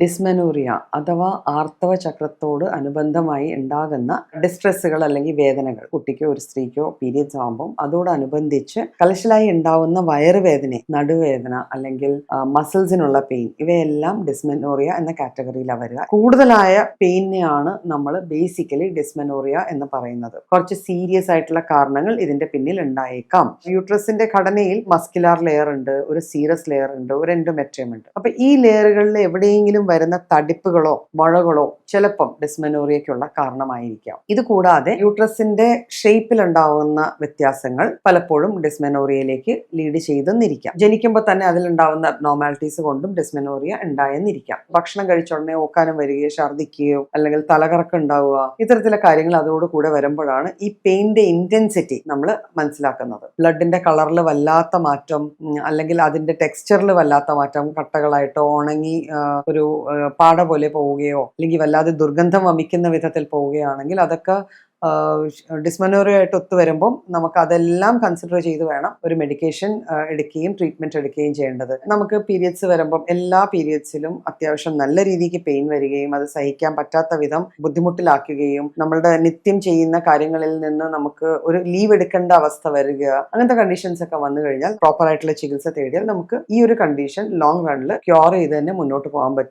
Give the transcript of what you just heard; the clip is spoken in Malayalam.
ഡിസ്മെനോറിയ അഥവാ ആർത്തവ ചക്രത്തോട് അനുബന്ധമായി ഉണ്ടാകുന്ന ഡിസ്ട്രെസ്സുകൾ അല്ലെങ്കിൽ വേദനകൾ. കുട്ടിക്കോ ഒരു സ്ത്രീക്കോ പീരിയഡ്സ് ആകുമ്പോൾ അതോടനുബന്ധിച്ച് കലശലായി ഉണ്ടാവുന്ന വയറുവേദന നടുവേദന അല്ലെങ്കിൽ മസിൽസിനുള്ള പെയിൻ ഇവയെല്ലാം ഡിസ്മനോറിയ എന്ന കാറ്റഗറിയിലാണ് വരിക. കൂടുതലായ പെയിനെയാണ് നമ്മൾ ബേസിക്കലി ഡിസ്മനോറിയ എന്ന് പറയുന്നത്. കുറച്ച് സീരിയസ് ആയിട്ടുള്ള കാരണങ്ങൾ ഇതിന്റെ പിന്നിൽ ഉണ്ടായേക്കാം. യൂട്രസിന്റെ ഘടനയിൽ മസ്കുലാർ ലെയർ ഉണ്ട് ഒരു സീറസ് ലെയർ ഉണ്ട് ഒരു എൻഡോമെട്രിയം ഉണ്ട്. അപ്പൊ ഈ ലെയറുകളിൽ എവിടെയെങ്കിലും വരുന്ന തടിപ്പുകളോ മുഴകളോ ചിലപ്പം ഡിസ്മെനോറിയയ്ക്കുള്ള കാരണമായിരിക്കാം. ഇത് കൂടാതെ യൂട്രസിന്റെ ഷെയ്പ്പിൽ ഉണ്ടാവുന്ന വ്യത്യാസങ്ങൾ പലപ്പോഴും ഡിസ്മെനോറിയയിലേക്ക് ലീഡ് ചെയ്തെന്നിരിക്കാം. ജനിക്കുമ്പോൾ തന്നെ അതിലുണ്ടാവുന്ന അബ്നോമാലിറ്റീസ് കൊണ്ടും ഡിസ്മെനോറിയ ഉണ്ടായെന്നിരിക്കാം. ഭക്ഷണം കഴിച്ച ഉടനെ ഓക്കാനം വരികയോ ഛർദ്ദിക്കുകയോ അല്ലെങ്കിൽ തലകറക്കം ഉണ്ടാവുക ഇത്തരത്തിലെ കാര്യങ്ങൾ അതോടുകൂടെ വരുമ്പോഴാണ് ഈ പെയിന്റെ ഇന്റൻസിറ്റി നമ്മൾ മനസ്സിലാക്കുന്നത്. ബ്ലഡിന്റെ കളറിൽ വല്ലാത്ത മാറ്റം അല്ലെങ്കിൽ അതിന്റെ ടെക്സ്ചറിൽ വല്ലാത്ത മാറ്റം കട്ടകളായിട്ടോ ഉണങ്ങി ഒരു പാട പോലെ പോവുകയോ അല്ലെങ്കിൽ വല്ലാതെ ദുർഗന്ധം വമിക്കുന്ന വിധത്തിൽ പോവുകയാണെങ്കിൽ അതൊക്കെ ഡിസ്മനോറിയായിട്ട് ഒത്തു വരുമ്പം നമുക്ക് അതെല്ലാം കൺസിഡർ ചെയ്ത് വേണം ഒരു മെഡിക്കേഷൻ എടുക്കുകയും ട്രീറ്റ്മെന്റ് എടുക്കുകയും ചെയ്യേണ്ടത്. നമുക്ക് പീരിയഡ്സ് വരുമ്പം എല്ലാ പീരിയഡ്സിലും അത്യാവശ്യം നല്ല രീതിക്ക് പെയിൻ വരികയും അത് സഹിക്കാൻ പറ്റാത്ത വിധം ബുദ്ധിമുട്ടിലാക്കുകയും നമ്മളുടെ നിത്യം ചെയ്യുന്ന കാര്യങ്ങളിൽ നിന്ന് നമുക്ക് ഒരു ലീവ് എടുക്കേണ്ട അവസ്ഥ വരിക അങ്ങനത്തെ കണ്ടീഷൻസ് ഒക്കെ വന്നു കഴിഞ്ഞാൽ പ്രോപ്പർ ആയിട്ടുള്ള ചികിത്സ തേടിയാൽ നമുക്ക് ഈ ഒരു കണ്ടീഷൻ ലോങ് റണ്ണിൽ ക്യൂർ ചെയ്ത് തന്നെ മുന്നോട്ട് പോകാൻ പറ്റും.